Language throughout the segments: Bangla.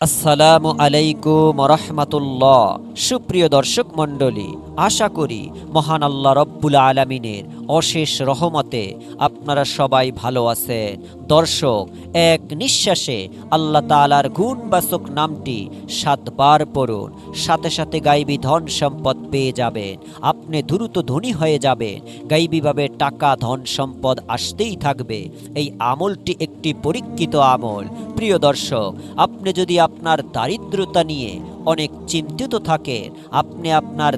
আসসালামু আলাইকুম রহমতুল্লাহ। সুপ্রিয় দর্শক মণ্ডলী আশা করি মহান আল্লাহ রব্বুল আলমিনের অশেষ রহমতে আপনারা সবাই ভালো আছেন। দর্শক, এক নিঃশ্বাসে আল্লাহ তালার গুণবাচক নামটি সাতবার পড়ুন। সাথে সাথে গাইবী ধন সম্পদ পেয়ে যাবেন। আপনি দ্রুত ধনী হয়ে যাবেন। গাইবিভাবে টাকা ধন সম্পদ আসতেই থাকবে। এই আমলটি একটি পরীক্ষিত আমল। প্রিয় দর্শক, আপনি যদি আপনার দারিদ্রতা নিয়ে অনেক চিন্তিত থাকেন, আপনি আপনার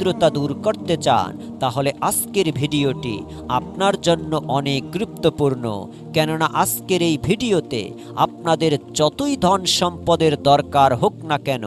দারিদ্রতা দূর করতে চান, তাহলে আজকের ভিডিওটি আপনার জন্য অনেক গুরুত্বপূর্ণ। কেননা আজকের এই ভিডিওতে আপনাদের যতই ধন সম্পদের দরকার হোক না কেন,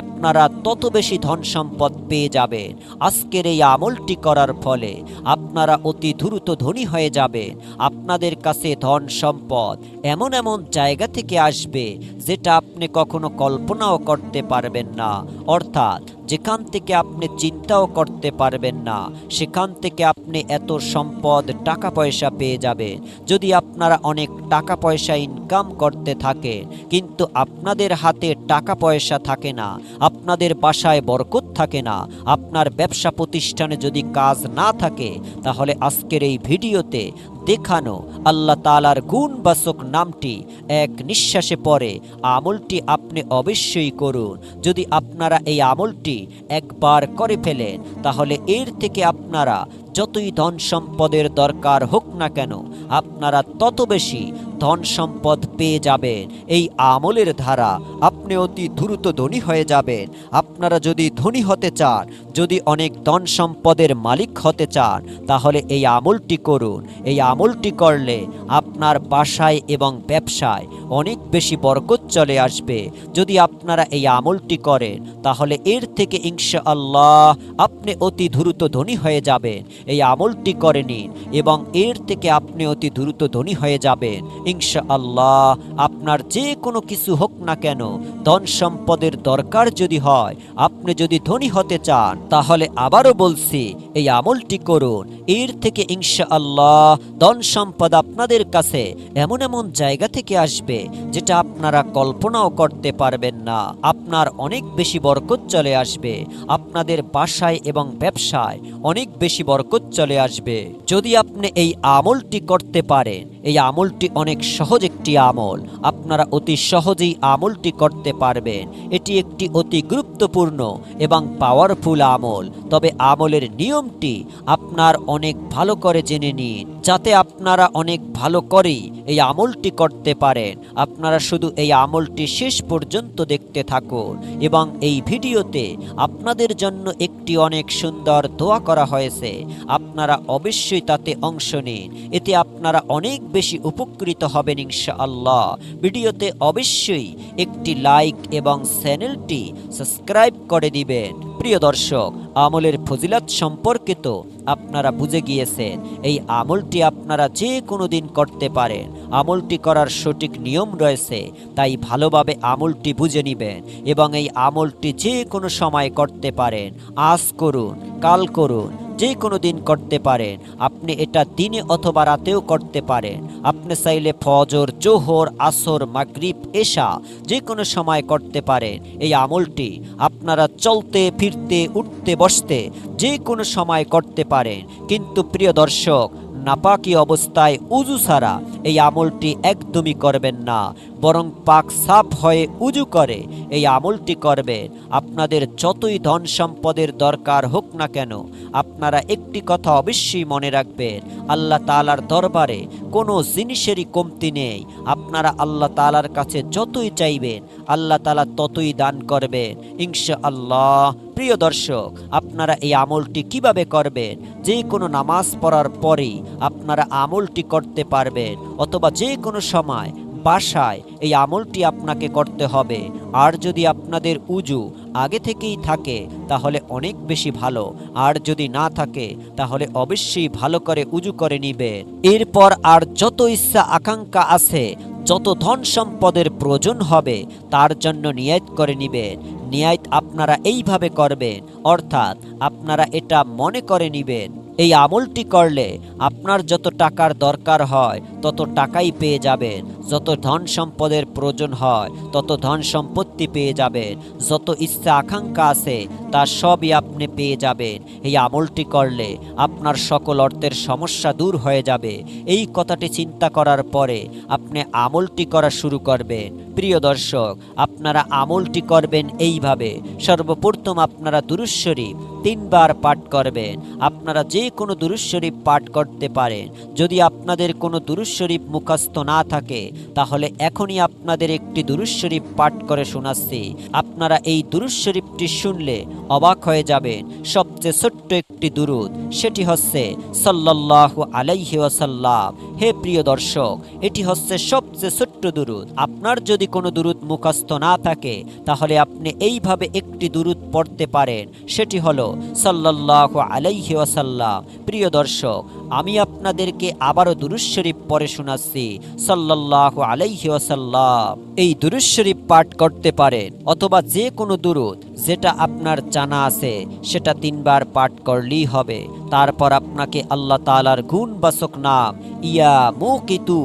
আপনারা তত বেশি ধন সম্পদ পেয়ে যাবেন। আজকের এই আমলটি করার ফলে আপনারা অতি দ্রুত ধনী হয়ে যাবেন। আপনাদের কাছে ধন সম্পদ এমন এমন জায়গা থেকে আসবে, যেটা আপনি কখনো কল্পনাও করতে পারবেন না। অর্থাৎ যেখান থেকে আপনি চিন্তাও করতে পারবেন না, সেখান থেকে আপনি এত সম্পদ টাকা পয়সা পেয়ে যাবেন। যদি আপনারা অনেক টাকা পয়সা ইনকাম করতে থাকেন কিন্তু আপনাদের হাতে টাকা পয়সা থাকে না, আপনাদের বাসায় বরকত থাকে না, আপনার ব্যবসা প্রতিষ্ঠানে যদি কাজ না থাকে, তাহলে আজকের এই ভিডিওতে দেখানো। আল্লাহ তালার গুণবাচক নামটি এক নিঃশ্বাসে পরে আমলটি আপনি অবশ্যই করুন। যদি আপনারা এই আমলটি একবার করে ফেলেন, তাহলে এর থেকে আপনারা যতই ধন সম্পদের দরকার হোক না কেন, আপনারা তত বেশি ধন সম্পদ পেয়ে যাবেন। এই আমলের ধারা আপনি অতি দ্রুত ধনী হয়ে যাবেন। আপনারা যদি ধনী হতে চান, যদি অনেক ধন সম্পদের মালিক হতে চান, তাহলে এই আমলটি করুন। এই আমলটি করলে আপনার বাসায় এবং ব্যবসায় অনেক বেশি বরকত চলে আসবে। যদি আপনারা এই আমলটি করেন, তাহলে এর থেকে ইনশা আল্লাহ আপনি অতি দ্রুত ধনী হয়ে যাবেন। এই আমলটি করে নিন এবং এর থেকে আপনি অতি দ্রুত ধনী হয়ে যাবেন। ইনশা আল্লাহ আপনার যে কোনো কিছু হোক না কেন, ধন সম্পদের দরকার যদি হয়, আপনি যদি ধনী হতে চান, তাহলে আবারও বলছি এই আমলটি করুন। এর থেকে ইনশা আল্লাহ ধন সম্পদ আপনাদের কাছে এমন এমন জায়গা থেকে আসবে যেটা আপনারা কল্পনাও করতে পারবেন না। আপনার অনেক বেশি বরকত চলে আসবে। আপনাদের বাসায় এবং ব্যবসায় অনেক বেশি বরকত চলে আসবে। যদি আপনি এই আমলটি করতে পারেন, এই আমলটি অনেক সহজ একটি আমল। আপনারা অতি সহজেই আমলটি করতে পারবেন। এটি একটি অতি গুরুত্বপূর্ণ এবং পাওয়ারফুল আমল। তবে আমলের নিয়মটি আপনার অনেক ভালো করে জেনে নিন। যাতে আপনারা অনেক ভালো করেই এই আমলটি করতে পারেন। আপনারা শুধু এই আমলটি শেষ পর্যন্ত দেখতে থাকুন এবং এই ভিডিওতে আপনাদের জন্য একটি অনেক সুন্দর দোয়া করা হয়েছে। আপনারা অবশ্যই তাতে অংশ নিন। এতে আপনারা অনেক বেশি উপকৃত হবেন ইনশাআল্লাহ। ভিডিওতে অবশ্যই একটি লাইক এবং চ্যানেলটি সাবস্ক্রাইব করে দিবেন। প্রিয় দর্শক, আমলের ফজিলাত সম্পর্কে তো আপনারা বুঝে গিয়েছেন। এই আমলটি আপনারা যে কোনো দিন করতে পারেন। আমলটি করার সঠিক নিয়ম রয়েছে, তাই ভালোভাবে আমলটি বুঝে নেবেন এবং এই আমলটি যে কোনো সময় করতে পারেন। আজ করুন, কাল করুন যে কোনো দিন করতে পারেন। আপনি এটা দিনে অথবা রাতেও করতে পারেন। আপনি চাইলে ফজর, জোহর, আসর, মাগরিব, এশা যে কোনো সময় করতে পারেন। এই আমলটি আপনারা চলতে, ফিরতে, উঠতে, বসতে যে কোনো সময় করতে পারেন। কিন্তু প্রিয় দর্শক, নাপাকি অবস্থায় উজু ছাড়া এই আমলটি একদমই করবেন না। বরং পাক সাফ হয়ে উজু করে, এই আমলটি করবেন আপনাদের যতই ধন সম্পদের দরকার হোক না কেন, আপনারা একটি কথা অবশ্যই মনে রাখবেন, আল্লাহ তালার দরবারে কোনো জিনিসেরই কমতি নেই। আপনারা আল্লাহ তালার কাছে যতই চাইবেন, আল্লাহ তালা ততই দান করবেন। ইনশা আল্লাহ প্রিয় দর্শক, আপনারা এই আমলটি কীভাবে করবেন? যে কোনো নামাজ পড়ার পরেই আপনারা আমলটি করতে পারবেন, অথবা যে কোনো সময় বাসায় এই আমলটি আপনাকে করতে হবে। আর যদি আপনাদের উজু আগে থেকেই থাকে, তাহলে অনেক বেশি ভালো। আর যদি না থাকে, তাহলে অবশ্যই ভালো করে উজু করে নিবে। এরপর আর যত ইচ্ছা আকাঙ্ক্ষা আছে, যত ধন সম্পদের প্রয়োজন হবে, তার জন্য নিয়াত করে নিবেন নিয়াত আপনারা এইভাবে করবেন, অর্থাৎ আপনারা এটা মনে করে নিবেন। এই আমলটি করলে আপনার যত টাকার দরকার হয়, তত টাকাই পেয়ে যাবেন। যত ধন সম্পদের প্রয়োজন হয়, তত ধন সম্পত্তি পেয়ে যাবেন। যত ইচ্ছা আকাঙ্ক্ষা আছে, তা সবই আপনি পেয়ে যাবেন। এই আমলটি করলে আপনার সকল অর্থের সমস্যা দূর হয়ে যাবে। এই কথাটি চিন্তা করার পরে আপনি আমলটি করা শুরু করবেন। প্রিয় দর্শক, আপনারা আমলটি করবেন এইভাবে। সর্বপ্রথম আপনারা দুরুশ্বরী তিনবার পাঠ করবেন। আপনারা যে কোনো দুরুশ্বরী পাঠ করতে পারেন। যদি আপনাদের কোনো দুরুশ্বরীফ মুখস্থ না থাকে, তাহলে এখনই আপনাদের একটি দুরুশ্বরীফ পাঠ করে শোনাচ্ছি। আপনারা এই দুরুশ্বরীফটি শুনলে অবাক হয়ে যাবেন। সবচেয়ে ছোট্ট একটি দুরুদ, সেটি হচ্ছে সাল্লাহ আলাইহি ওয়াসাল্লাম। হে প্রিয় দর্শক, এটি হচ্ছে সবচেয়ে ছোট্ট দুরুদ। আপনার যদি কোনো দুরুদ মুখস্থ না থাকে, তাহলে আপনি এইভাবে একটি দুরুদ পড়তে পারেন। সেটি হলো সাল্লাহ আলাইহি ওয়াসাল্লাম। প্রিয় দর্শক আমি আপনাদেরকে আবারও দুরুদ শরীফ পড়ে শোনাচ্ছি সাল্লাহ আলাইহি ওয়াসাল্লাম। এই দুরুদ শরীফ পাঠ করতে পারেন, অথবা যে কোনো দুরুদ যেটা আপনার জানা আছে, সেটা তিনবার পাঠ করলেই হবে। তারপর আপনাকে আল্লাহ তালার গুণবাচক নাম, ইয়া মুকিতু,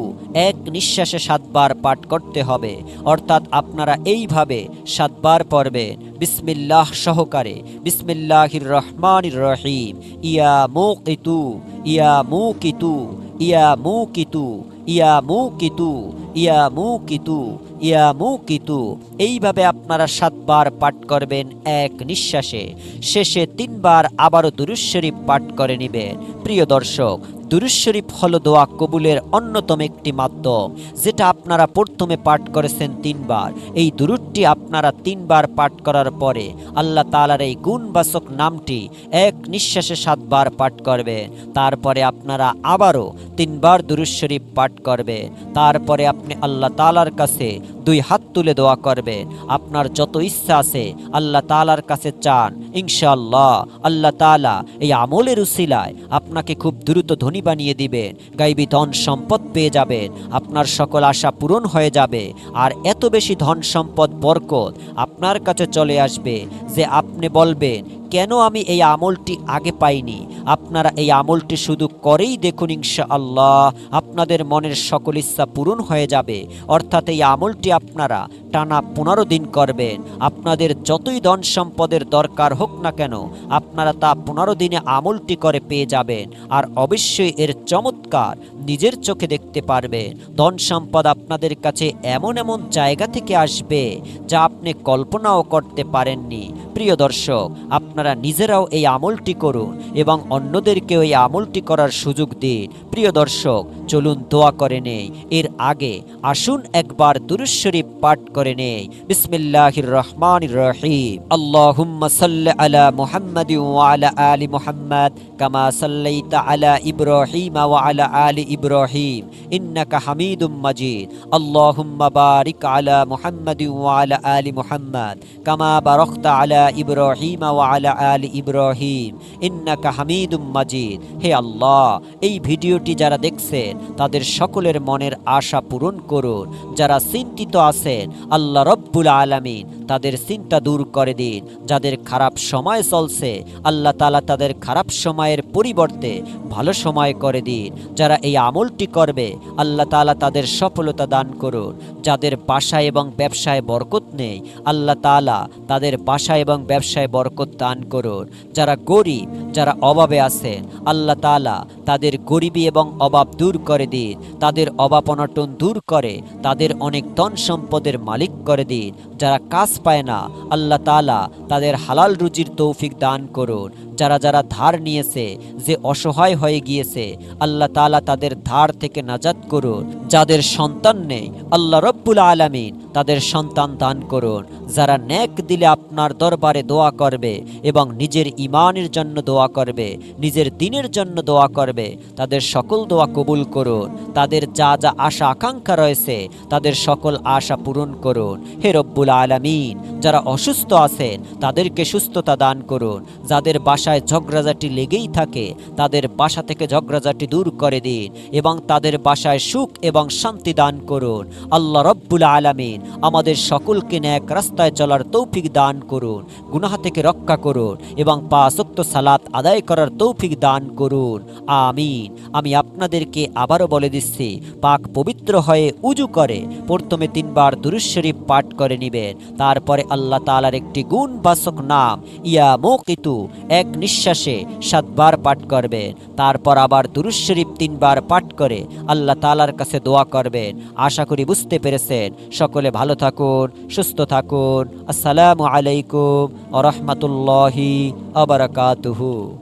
এক নিঃশ্বাসে সাতবার পাঠ করতে হবে। অর্থাৎ আপনারা এইভাবে সাতবার পড়বেন, বিসমিল্লাহ সহকারে, বিসমিল্লাহির রহমানির রহিম, ইয়া মুকিতু ইয়া মুকিতু ইয়া মুকিতু ইয়া মুকিতু ইয়া মুকিতু ইয়া মুকিতু। এইভাবে আপনারা সাতবার পাঠ করবেন এক নিঃশ্বাসে। শেষে তিনবার আবারও দুরুশ্বরী পাঠ করে নেবেন। প্রিয় দর্শক দুরুশ্বরীফ হলো দোয়া কবুলের অন্যতম একটি মাধ্যম যেটা আপনারা প্রথমে পাঠ করেছেন তিনবার। এই দুরুদটি আপনারা তিনবার পাঠ করার পরে আল্লাহ তালার এই গুণবাচক নামটি এক নিঃশ্বাসে সাতবার পাঠ করবেন তারপরে আপনারা আবারও তিনবার দুরুশ্বরীফ পাঠ করবেন তারপরে আপনি আল্লাহ তালার কাছে দুই হাত তুলে দোয়া করবে। আপনার যত ইচ্ছা আছে, আল্লাহ তালার কাছে চান। ইনশাআল্লাহ, আল্লাহ তালা এই আমলের উসিলায় আপনাকে খুব দ্রুত ধনী বানিয়ে দিবেন। গাইবি ধন সম্পদ পেয়ে যাবেন। আপনার সকল আশা পূরণ হয়ে যাবে। আর এত বেশি ধন সম্পদ বরকত আপনার কাছে চলে আসবে যে আপনি বলবেন কেন আমি এই আমলটি আগে পাইনি? আপনারা এই আমলটি শুধু করেই দেখুন ইনশা আল্লাহ আপনাদের মনের সকল ইচ্ছা পূরণ হয়ে যাবে। অর্থাৎ এই আমলটি আপনারা টানা পনেরো দিন করবেন। আপনাদের যতই ধন সম্পদের দরকার হোক না কেন, আপনারা তা পনেরো দিনে আমলটি করে পেয়ে যাবেন। আর অবশ্যই এর চমৎকার নিজের চোখে দেখতে পারবেন। ধন সম্পদ আপনাদের কাছে এমন এমন জায়গা থেকে আসবে যা আপনি কল্পনাও করতে পারেননি। প্রিয় দর্শক, আপনারা নিজেরাও এই আমলটি করুন এবং অন্যদেরকেও এই আমলটি করার সুযোগ দিন। প্রিয় দর্শক, চলুন দোয়া করে নেই। এর আগে আসুন একবার দুরুশরীফ পাঠ করে নেই। বিসমিল্লাহির রহমান রহিম। আল্লাহুম্মা সাল্লি আলা মুহাম্মাদ ওয়া আলা আলি মুহাম্মাদ, কামা সাল্লাইতা আলা ইব্রাহিম ওয়া আলা আলি ইব্রাহিম। ইন্নাকা হামিদুম মাজিদ। আল্লাহুম্মা বারিক আলা মুহাম্মাদ ওয়া আলা আলি মুহাম্মাদ, কামা বারাকতা আলা ইব্রাহিম আল ইব্রাহিম। ইন্নাকা হামিদুম মাজিদ। হে আল্লাহ, এই ভিডিওটি যারা দেখছেন, তাদের সকলের মনের আশা পূরণ করুন। যারা চিন্তিত আছেন, আল্লাহ রব্বুল আলামিন তাদের চিন্তা দূর করে দিন। যাদের খারাপ সময় চলছে, আল্লাহ তালা তাদের খারাপ সময়ের পরিবর্তে ভালো সময় করে দিন। যারা এই আমলটি করবে, আল্লাহ তালা তাদের সফলতা দান করুন। যাদের বাসায় এবং ব্যবসায় বরকত নেই, আল্লাহ তালা তাদের বাসা এবং ব্যবসায় বরকত দান করুন। যারা গরিব, যারা অভাবে আছেন, আল্লাহ তালা তাদের গরিবী এবং অভাব দূর করে দিন। তাদের অভাব অনটন দূর করে, তাদের অনেক ধন সম্পদের মালিক করে দিন। যারা কাজ পায় না। আল্লাহ তালা তাদের হালাল রুজির তৌফিক দান করুন। যারা যারা ধার নিয়েছে যে অসহায় হয়ে গিয়েছে, আল্লাহ তালা তাদের ধার থেকে নাজাত করুন। যাদের সন্তান নেই, আল্লাহ রব্বুল আলামিন তাদের সন্তান দান করুন। যারা ন্যাক দিলে আপনার দরবারে দোয়া করবে এবং নিজের ইমানের জন্য দোয়া করবে, নিজের দিনের জন্য দোয়া করবে, তাদের সকল দোয়া কবুল করুন। তাদের যা যা আশা আকাঙ্ক্ষা রয়েছে, তাদের সকল আশা পূরণ করুন। হে রব্বুল আলামিন, যারা অসুস্থ আছেন, তাদেরকে সুস্থতা দান করুন। যাদের বাসায় ঝগড়াঝাটি লেগেই থাকে। তাদের বাসা থেকে ঝগড়াঝাটি দূর করে দিন এবং তাদের বাসায় সুখ এবং শান্তি দান করুন। আল্লাহ রব্বুল আলামিন আমাদের সকলকে ন্যাক রাস্তায় চলার তৌফিক দান করুন, গুনাহা থেকে রক্ষা করুন এবং পাঁচক্ত সালাত আদায় করার তৌফিক দান করুন। আমিন। আমি আপনাদেরকে আবারও বলে দিচ্ছি, পাক পবিত্র হয়ে উজু করে, প্রথমে তিনবার দুরুজ শরীফ পাঠ করে নেবেন। তারপরে আল্লাহ তালার একটি গুণ বাসক নাম, ইয়া মৌকিতু, এক নিঃশ্বাসে সাতবার পাঠ করবে। তারপর আবার দুরুজ শরীফ তিনবার পাঠ করে আল্লাহ তালার কাছে দোয়া করবেন আশা করি বুঝতে পেরেছেন। সকলে ভালো থাকুন, সুস্থ থাকুন। আসসালামু আলাইকুম আ রহমতুল্লাহি আবরাকাতুহু